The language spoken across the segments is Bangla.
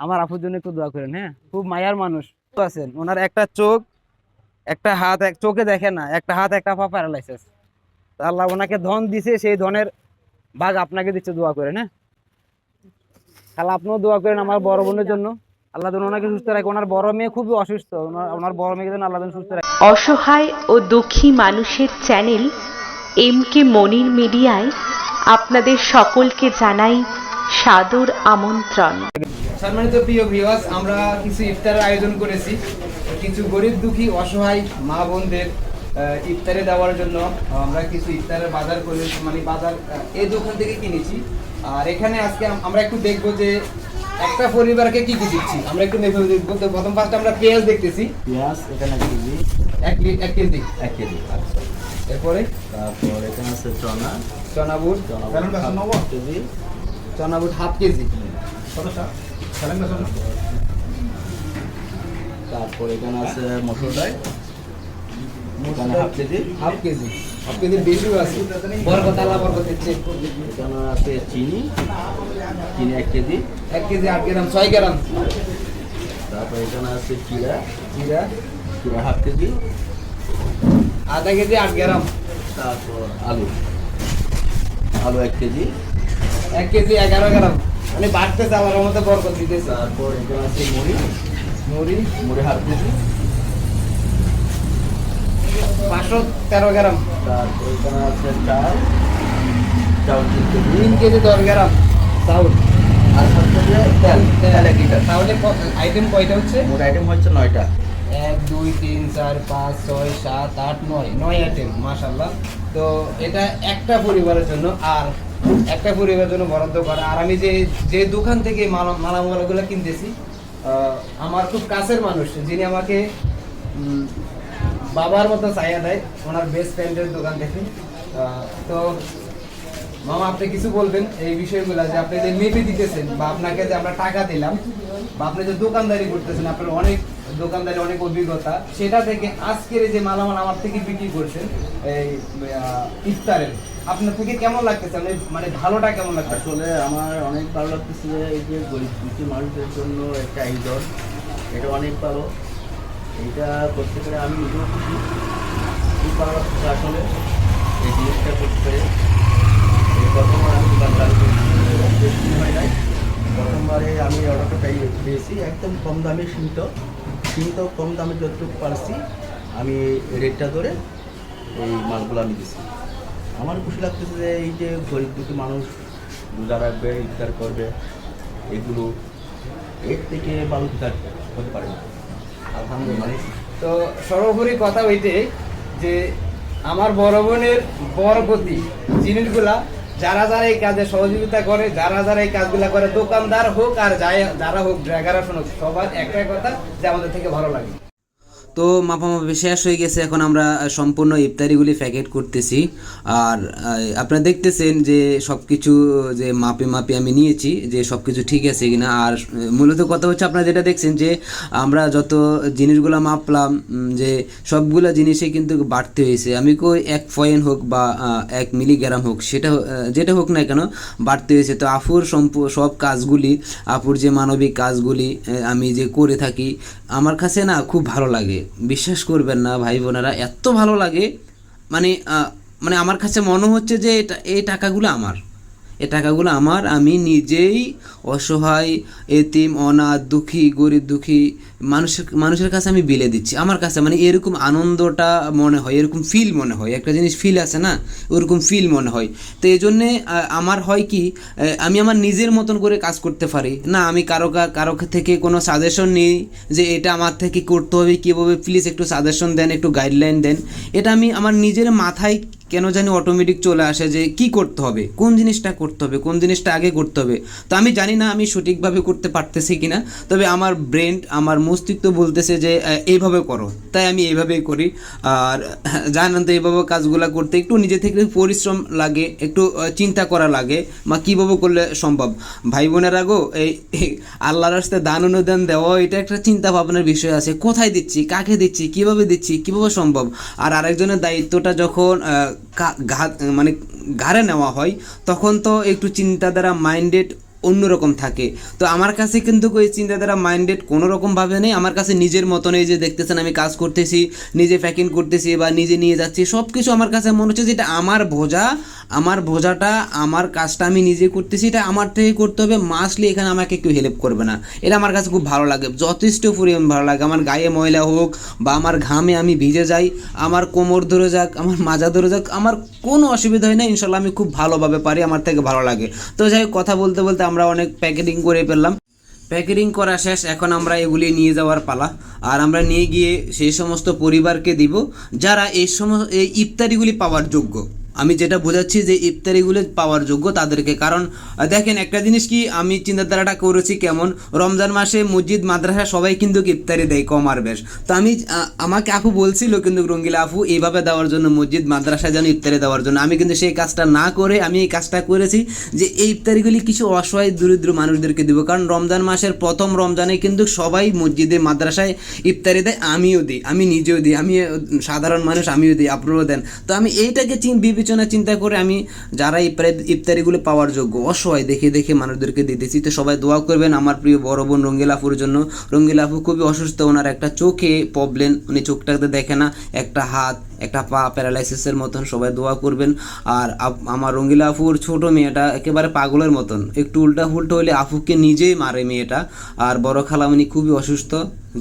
আমার আপুর জন্য একটু দোয়া করেন হ্যাঁ? খুব মায়ার মানুষ। আছেন, ওনার একটা চোখ, একটা হাত, এক চোখে দেখে না, একটা হাত, একটা পা প্যারালাইসিস আল্লাহ ওনাকে ধন দিছে, সেই ধনের ভাগ আপনাকে দিচ্ছে, দোয়া করেন হ্যাঁ? তাহলে আপনিও দোয়া করেন আমার বড় বোনের জন্য। আল্লাহ যেন ওনাকে সুস্থ রাখে। ওনার বড় মেয়ে খুবই অসুস্থ। ওনার বড় মেয়েকে যেন আল্লাহ সুস্থ রাখে। অসহায় ও দুঃখী মানুষের চ্যানেল এম কে মনির মিডিয়ায় আপনাদের সকলকে জানাই সাদর আমন্ত্রণ। সম্মানিত প্রিয় ভিউয়ার্স আমরা কিছু ইফতারের আয়োজন করেছি। কিছু গরিব দুঃখী অসহায় মা বোনদের ইফতারে দেওয়ার জন্য। আমরা কিছু ইফতারের বাজার করেছি মানে বাজার এই দোকান থেকে কিনেছি। আর এখানে আজকে আমরা একটু দেখব যে একটা পরিবারকে কি কি দিচ্ছি। আমরা একটু দেখব দেখব তো প্রথম ফার্স্ট আমরা পেঁয়াজ দেখতেছি। পেঁয়াজ এখানে এক কেজি এক কেজি। এক কেজি আচ্ছা। এরপরে? তারপর এখানে আছে চনা। চনা বুট। চনা হাফ কেজি। চনা বুট হাফ কেজি। তারপর এখানে আছে মসুর ডাল এখানে half kg. Half kg. Half কেজির বেশিও আছে। বরকত আল্লাহ বরকত এখানে আছে চিনি। চিনি এক কেজি। এক কেজি আট গ্রাম ছয় গ্রাম। তারপর এখানে আছে চিরা জিরা চিরা হাফ কেজি। আধা কেজি আট গ্রাম। তারপর আলু। আলু এক কেজি। এক কেজি এগারো গ্রাম। মানে বাড়তেছে আমার মধ্যে বরকত দিতেছে। তারপর এখানে আছে মুড়ি। মুড়ি। মুড়ি হাফ কেজি পাঁচশো তেরো গ্রাম। তারপর এখানে আছে চাল। চাল তিন কেজি। তিন কেজি দশ গ্রাম। চাউল। আর যে তেল। তেল এক লিটার। তাহলে আইটেম কয়টা হচ্ছে? মোট আইটেম হচ্ছে নয়টা। এক দুই তিন চার পাঁচ ছয় সাত আট নয়। নয় আইটেম মাশাল্লাহ তো এটা একটা পরিবারের জন্য আর একটা পরিবারের জন্য বরাদ্দ করা। আর আমি যে যে দোকান থেকে মালা- মালামালগুলো কিনতেছি আমার খুব কাছের মানুষ, যিনি আমাকে বাবার মতো চাইয়া দেয়, ওনার বেস্ট ফ্রেন্ডের দোকান থেকে। তো, মামা, আপনি কিছু বলবেন এই বিষয়গুলো, যে আপনি যে মেপে দিতেছেন, বা আপনাকে যে আমরা টাকা দিলাম, বা আপনি যে দোকানদারি করতেছেন, আপনার অনেক দোকানদারি অনেক অভিজ্ঞতা, সেটা থেকে আজকের যে মালামাল আমার থেকে বিক্রি করছেন এই ইফতারের, আপনার থেকে কেমন লাগতেছে? মানে মানে ভালোটা কেমন লাগছে আসলে আমার অনেক ভালো লাগতেছে এই যে গরিব দুঃখী মানুষদের জন্য একটা আয়োজন, এটা অনেক ভালো। এটা করতে পেরে আমি নিজেও খুশি। খুব ভালো লাগতেছে আসলে এই জিনিসটা করতে পেরে। এই প্রথমবার আমি দোকান চালু করছি বেশি দিন হয় নাই প্রথমবারে আমি অর্ডারটা পেয়ে পেয়েছি, একদম কম দামে সীমিত। সীমিত কম দামে যতটুকু পারছি, আমি রেটটা ধরে এই মালগুলো আমি দিছি। আমার খুশি লাগতেছে যে এই যে গরিব দুঃখী মানুষ, রোজা রাখবে, ইফতার করবে, এগুলো এর থেকে ভালো ইফতার হতে পারে না। আলহামদুলিল্লাহ। তো সর্বোপরি কথা হইতে যে আমার বড় বোনের বরকতি, জিনিসগুলা যারা যারা এই কাজে সহযোগিতা করে, যারা যারা এই কাজগুলা করে, দোকানদার হোক আর যারা হোক, ড্রাইভার হোক, সবার একটাই কথা যে আমাদের থেকে ভালো লাগে। তো মাপামাপি শেষ হয়ে গেছে, এখন আমরা সম্পূর্ণ ইফতারিগুলি প্যাকেট করতেছি। আর আপনারা দেখতেছেন যে সব কিছু যে মাপে মাপে আমি নিয়েছি, যে সব কিছু ঠিক আছে কিনা। আর মূলত কথা হচ্ছে আপনারা যেটা দেখছেন যে আমরা যত জিনিসগুলো মাপলাম যে সবগুলো জিনিসে কিন্তু বাড়তে হয়েছে। আমি কই এক পয়েন্ট হোক বা এক মিলিগ্রাম হোক, সেটা যেটা হোক না কেন বাড়তে হয়েছে। তো আফুর সব কাজগুলি, আপুর যে মানবিক কাজগুলি আমি যে করে থাকি, আমার কাছে না খুব ভালো লাগে। বিশ্বাস করবেন না, ভাই বোনেরা, এত ভালো লাগে। মানে মানে আমার কাছে মনে হচ্ছে যে এটা, এই টাকাগুলো আমার। এই টাকাগুলো আমার, আমি নিজেই অসহায়, এতিম, অনাথ, দুঃখী, গরিব, দুঃখী, মানুষের মানুষের কাছে আমি বিলে দিচ্ছি। আমার কাছে মানে এরকম আনন্দটা মনে হয়, এরকম ফিল মনে হয়। একটা জিনিস ফিল আছে না, ওরকম ফিল মনে হয়। তো এই জন্যে আমার হয় কি আমি আমার নিজের মতন করে কাজ করতে পারি। না, আমি কারও কারও থেকে কোনো সাজেশন নিই যে এটা আমার থেকে করতে হবে, কীভাবে? প্লিজ একটু সাজেশন দেন, একটু গাইডলাইন দেন। এটা আমি আমার নিজের মাথায় কেন জানি অটোমেটিক চলে আসে যে কি করতে হবে? কোন জিনিসটা করতে হবে? কোন জিনিসটা আগে করতে হবে? তো আমি জানি না আমি সঠিকভাবে করতে পারতেছি কিনা, তবে আমার ব্রেন আমার মস্তিষ্ক বলতেছে যে এইভাবে করো। তাই আমি এইভাবেই করি। আর জানেন তো এইভাবে কাজগুলো করতে একটু নিজে থেকে পরিশ্রম লাগে, একটু চিন্তা করা লাগে, বা কীভাবে করলে সম্ভব? ভাই বোনেরা গো এই আল্লাহর রাস্তায় দান অনুদান দেওয়া, এটা একটা চিন্তা ভাবনার বিষয় আছে। কোথায় দিচ্ছি? কাকে দিচ্ছি? কীভাবে দিচ্ছি? কীভাবে সম্ভব? আর আরেকজনের দায়িত্বটা যখন কা- মানে ঘাড়ে নেওয়া হয় তখন তো একটু চিন্তা দ্বারা মাইন্ডেড অন্যরকম থাকে। তো আমার কাছে কিন্তু ওই চিন্তাধারা মাইন্ডেড কোনো রকমভাবে নেই। আমার কাছে নিজের মতন এই যে দেখতেছেন, আমি কাজ করতেছি, নিজে প্যাকিং করতেছি, বা নিজে নিয়ে যাচ্ছি সব কিছু আমার কাছে মনে হচ্ছে যে এটা আমার বোঝা, আমার বোঝাটা, আমার কাজটা আমি নিজে করতেছি, এটা আমার থেকে করতে হবে। মাসলি এখানে আমাকে কেউ হেল্প করবে না। এটা আমার কাছে খুব ভালো লাগে। যথেষ্ট পরিমাণ ভালো লাগে। আমার গায়ে ময়লা হোক, বা আমার ঘামে আমি ভিজে যাই, আমার কোমর ধরে যাক, আমার মাজা ধরে যাক, আমার কোনো অসুবিধা হয় না। ইনশাল্লাহ আমি খুব ভালোভাবে পারি, আমার থেকে ভালো লাগে। তো যাই কথা বলতে বলতে আমরা অনেক প্যাকেটিং করে ফেললাম। প্যাকেটিং করা শেষ, এখন আমরা এগুলি নিয়ে যাওয়ার পালা। আর আমরা নিয়ে গিয়ে সেই সমস্ত পরিবারকে দিব, যারা এই সমস্ত এই ইফতারিগুলি পাওয়ার যোগ্য। আমি যেটা বোঝাচ্ছি যে ইফতারিগুলো পাওয়ার যোগ্য তাদেরকে। কারণ দেখেন একটা জিনিস কি, আমি চিন্তাধারাটা করেছি কেমন, রমজান মাসে মসজিদ, মাদ্রাসা সবাই কিন্তু ইফতারি দেয় কম আর বেশ। তো আমি আমাকে আপু বলছিল কিন্তু রঙ্গিলা আপু এইভাবে দেওয়ার জন্য মসজিদ, মাদ্রাসা যেন ইফতারি দেওয়ার জন্য। আমি কিন্তু সেই কাজটা না করে, আমি এই কাজটা করেছি যে এই ইফতারিগুলি কিছু অসহায়, দরিদ্র মানুষদেরকে দেবো। কারণ, রমজান মাসের প্রথম রমজানে কিন্তু সবাই মসজিদে, মাদ্রাসায় ইফতারি দেয়, আমিও দিই, আমি নিজেও দিই, আমি, সাধারণ মানুষ, আমিও দিই আপনারাও দেন। তো আমি এইটাকে চিন- বিবেচনা চিন্তা করে আমি যারা ইফতারি ইফতারিগুলো পাওয়ার যোগ্য, অসহায়, দেখে দেখে মানুষদেরকে দিতেছি। তো সবাই দোয়া করবেন আমার প্রিয় বড় বোন রঙ্গিলাপুর জন্য। রঙ্গিলাপু খুবই অসুস্থ, ওনার একটা চোখে প্রবলেম উনি চোখটাতে দেখে না, একটা হাত একটা পা প্যারালাইসিসের মতন, সবাই দোয়া করবেন। আর আমার রঙ্গিলা আফুর ছোট মেয়েটা একেবারে পাগলের মতন। একটু উল্টা ফুল্টা হলে আফুকে নিজেই মারে মেয়েটা। আর বড় খালামণি খুবই অসুস্থ।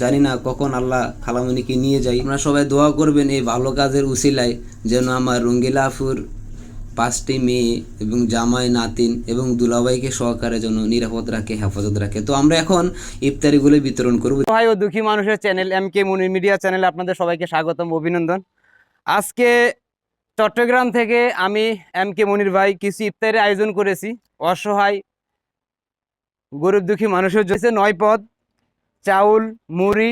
জানি না কখন আল্লাহ খালামণিকে নিয়ে যাই আপনারা সবাই দোয়া করবেন এই ভালো কাজের উসিলায় যেন আমার রঙ্গিলা আফুর পাঁচটি মেয়ে এবং জামাই নাতিন এবং দুলাভাইকে সহকারে যেন নিরাপদ রাখে, হেফাজত রাখে। তো আমরা এখন ইফতারিগুলো বিতরণ করব। ভাই, ও দুঃখী মানুষের channel M K Munir media চ্যানেলে আপনাদের সবাইকে স্বাগতম, অভিনন্দন। আজকে চট্টগ্রাম থেকে আমি এম কে মনির ভাই কিছু ইফতারের আয়োজন করেছি। অসহায়, গরিব দুঃখী মানুষের জন্য। নয় পদ, চাউল, মুড়ি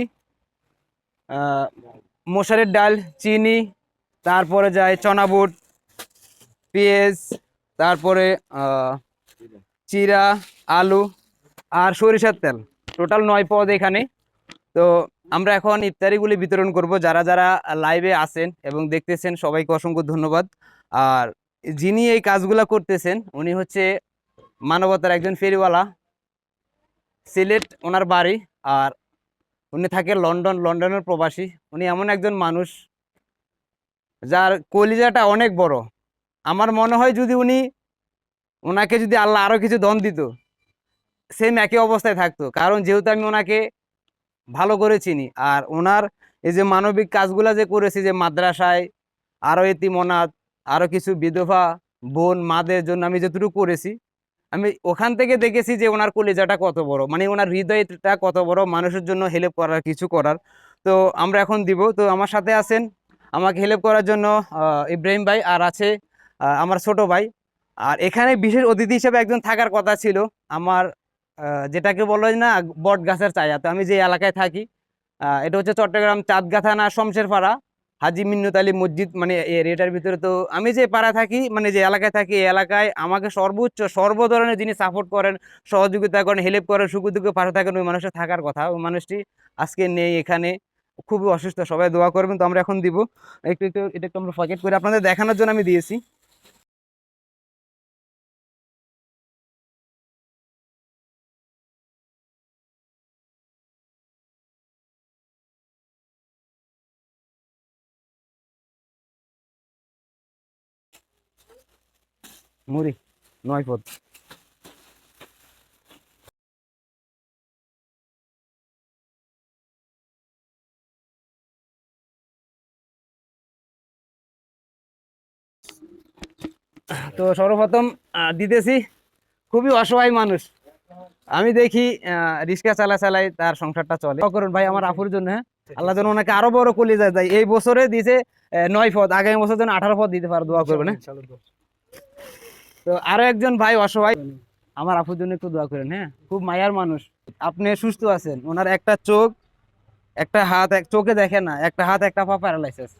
মশারির ডাল, চিনি, তারপরে যায় চনা বুট পেঁয়াজ, তারপরে চিরা, আলু আর সরিষার তেল। টোটাল নয় পদ এখানে। তো আমরা এখন ইফতারিগুলি বিতরণ করব। যারা যারা লাইভে আছেন এবং দেখতেছেন, সবাইকে অসংখ্য ধন্যবাদ। আর যিনি এই কাজগুলা করতেছেন, উনি হচ্ছে মানবতার একজন ফেরিওয়ালা। সিলেট ওনার বাড়ি আর উনি থাকে লন্ডন, লন্ডনের প্রবাসী। উনি এমন একজন মানুষ যার কলিজাটা অনেক বড়। আমার মনে হয় যদি উনি ওনাকে যদি আল্লাহ আরও কিছু দন দিত সেম একই অবস্থায় থাকতো। কারণ যেহেতু আমি ওনাকে ভালো করে চিনি। আর ওনার এই যে মানবিক কাজগুলা যে করেছি, যে মাদ্রাসায় আরও এতিম অনাথ আরও কিছু বিধবা বোন, মাদের জন্য আমি যতটুকু করেছি, আমি ওখান থেকে দেখেছি যে ওনার কলেজাটা কত বড়। মানে ওনার হৃদয়টা কত বড়, মানুষের জন্য হেল্প করার, কিছু করার। তো আমরা এখন দিব। তো আমার সাথে আছেন, আমাকে হেল্প করার জন্য ইব্রাহিম ভাই, আর আছে আমার ছোট ভাই। আর এখানে বিশেষ অতিথি হিসেবে একজন থাকার কথা ছিল। আমার যেটাকে বলা না বট গাছের চায়া তো আমি যে এলাকায় থাকি এটা হচ্ছে চট্টগ্রাম চাঁদগা থানা শমশেরপাড়া, হাজি মিন্নত আলী মসজিদ মানে এরিয়াটার ভিতরে। তো আমি যে পাড়া থাকি মানে যে এলাকায় থাকি, এই এলাকায় আমাকে সর্বোচ্চ সর্ব ধরনের যিনি সাপোর্ট করেন, সহযোগিতা করেন হেল্প করেন, সুখ দুঃখে পাশে থাকেন, ওই মানুষের থাকার কথা। ওই মানুষটি আজকে নেই এখানে, খুবই অসুস্থ, সবাই দোয়া করবেন। তো আমরা এখন দিব, একটু একটু, এটা একটু আমরা পকেট করে। আপনাদের দেখানোর জন্য আমি দিয়েছি। মুড়ি, নয় পদ। তো সর্বপ্রথম দিতেছি, খুবই অসহায় মানুষ। আমি দেখি রিক্সা চালা চালাই তার সংসারটা চলে। করুন ভাই আমার আপুর জন্য হ্যাঁ? আল্লাহ যেন ওনাকে আরও বড় কলি যায় যায় এই বছরে দিছে নয় পদ, আগামী বছর যেন আঠারো পদ দিতে পারো, দোয়া করবেন হ্যাঁ? তো আরও একজন ভাই অসহায়। আমার আপুর জন্য একটু দোয়া করেন হ্যাঁ? খুব মায়ার মানুষ। আপনি সুস্থ আছেন। ওনার একটা চোখ, একটা হাত, এক চোখে দেখে না, একটা হাত, একটা পা প্যারালাইসিস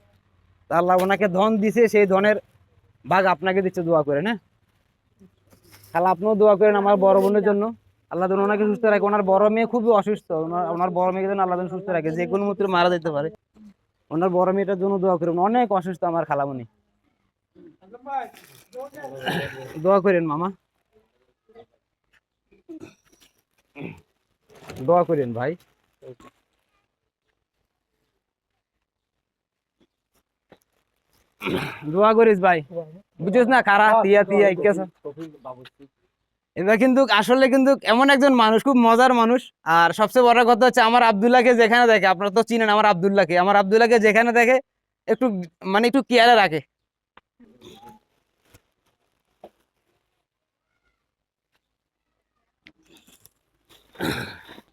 আল্লাহ ওনাকে ধন দিছে, সেই ধনের ভাগ আপনাকে দিচ্ছে, দোয়া করেন হ্যাঁ? তাহলে আপনিও দোয়া করেন আমার বড় বোনের জন্য। আল্লাহ যেন ওনাকে সুস্থ রাখে। ওনার বড় মেয়ে খুবই অসুস্থ। ওনার বড় মেয়েকে যেন আল্লাহ সুস্থ রাখে। যে কোনো মুহূর্তে মারা যেতে পারে। ওনার বড় মেয়েটার জন্য দোয়া করুন। অনেক অসুস্থ আমার খালামণি দোয়া করেন মামা। দোয়া করেন ভাই। দোয়া করিস ভাই। বুঝছিস না কারা তিয়া তিয়া ইকেছ কিন্তু আসলে কিন্তু এমন একজন মানুষ, খুব মজার মানুষ। আর সবচেয়ে বড় কথা হচ্ছে আমার আব্দুল্লাহকে যেখানে দেখে, আপনারা তো চিনেন আমার আব্দুল্লাহকে। আমার আব্দুল্লাহকে যেখানে দেখে একটু মানে একটু কেয়ারে রাখে।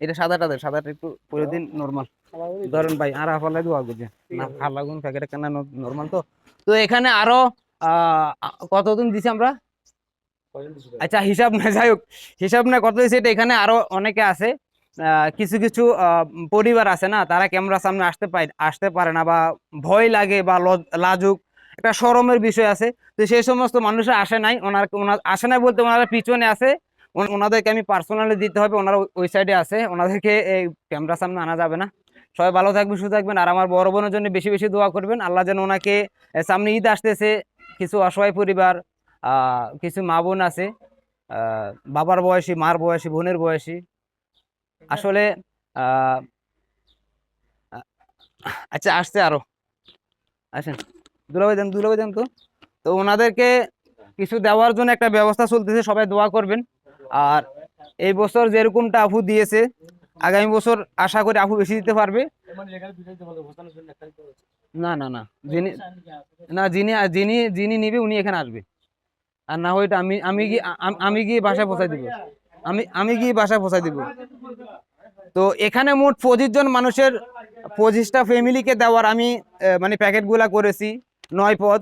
এটা সাদাটা সাদাটা একটু পরে দিন নর্মাল ধরেন ভাই, আর না নর্মাল তো? তো এখানে আরও কতদিন দিছি আমরা? আচ্ছা হিসাব না, যাই হোক, হিসাব না কত এটা এখানে আরও অনেকে আছে কিছু কিছু পরিবার আছে না, তারা ক্যামেরার সামনে আসতে পায়, আসতে পারে না, বা ভয় লাগে, বা লজ- লাজুক, একটা শরমের বিষয় আছে। তো সেই সমস্ত মানুষ আসে নাই ওনার, আসে নাই বলতে ওনারা পিছনে আছে ওনাদেরকে আমি পার্সোনালি দিতে হবে, ওনারা ওই- সাইডে আছে, ওনাদেরকে এই ক্যামেরার সামনে আনা যাবে না। সবাই ভালো থাকবেন, সুস্থ থাকবেন, আর আমার বড় বোনের জন্য বেশি বেশি দোয়া করবেন। আল্লাহ যেন ওনাকে সামনে ঈদ আসতেছে, কিছু অসহায় পরিবার কিছু মা বোন আছে বাবার বয়সী, মার বয়সী, বোনের বয়সী, আসলে আচ্ছা আসছে আরও। আসেন, দুলাভাই দেন দুলাভাই দেন তো। তো ওনাদেরকে কিছু দেওয়ার জন্য একটা ব্যবস্থা চলতেছে, সবাই দোয়া করবেন। আর এই বছর যেরকমটা আফু দিয়েছে, আগামী বছর আশা করি আফু বেশি দিতে পারবে। না না না, যিনি না, যিনি যিনি যিনি নিবে উনি এখানে আসবে। আর না হয়তো আমি আমি গিয়ে আমি গিয়ে বাসায় পৌঁছাই দিব। আমি আমি গিয়ে বাসায় পৌঁছাই দিব। তো এখানে মোট পঁচিশ জন মানুষের পঁচিশটা ফ্যামিলিকে দেওয়ার আমি মানে প্যাকেটগুলা করেছি, নয় পদ।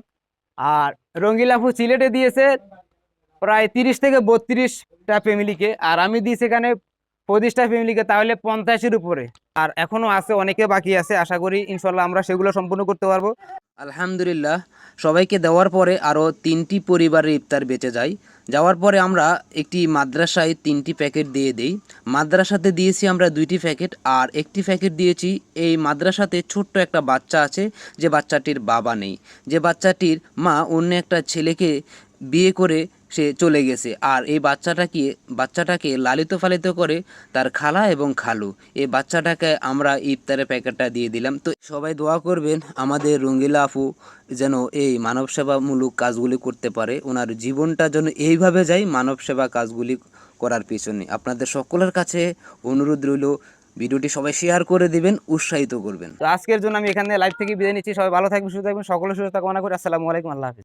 আর রঙ্গিলাফু সিলেটে দিয়েছে প্রায় তিরিশ থেকে বত্রিশটা ফ্যামিলিকে আর আমি দিয়েছি এখানে পঁচিশটা ফ্যামিলিকে তাহলে পঞ্চাশের উপরে। আর এখনও আছে, অনেকে বাকি আছে, আশা করি ইনশাল্লাহ আমরা সেগুলো সম্পূর্ণ করতে পারব। আলহামদুলিল্লাহ, সবাইকে দেওয়ার পরে আরও তিনটি পরিবারের ইফতার বেঁচে যায়। যাওয়ার পরে আমরা একটি মাদ্রাসায় তিনটি প্যাকেট দিয়ে দেই। মাদ্রাসাতে দিয়েছি আমরা দুইটি প্যাকেট, আর একটি প্যাকেট দিয়েছি, এই মাদ্রাসাতে ছোট্ট একটা বাচ্চা আছে, যে বাচ্চাটির বাবা নেই। যে বাচ্চাটির মা অন্য একটা ছেলেকে বিয়ে করে সে চলে গেছে। আর এই বাচ্চাটাকে বাচ্চাটাকে লালিত পালিত করে তার খালা এবং খালু, এই বাচ্চাটাকে আমরা ইফতারের প্যাকেটটা দিয়ে দিলাম। তো সবাই দোয়া করবেন, আমাদের রঙ্গিলা আপু যেন এই মানব সেবামূলক কাজগুলি করতে পারে। ওনার জীবনটা যেন এইভাবে যায় মানব সেবা কাজগুলি করার পিছনে। আপনাদের সকলের কাছে অনুরোধ রইল, ভিডিওটি সবাই শেয়ার করে দিবেন, উৎসাহিত করবেন। তো আজকের জন্য আমি এখানে লাইভ থেকে বিদায় নিচ্ছি। সবাই ভালো থাকবেন, সুস্থ থাকবেন সকলের সুস্থতা কামনা করি। আসসালামু আলাইকুম, আল্লাহ হাফিজ।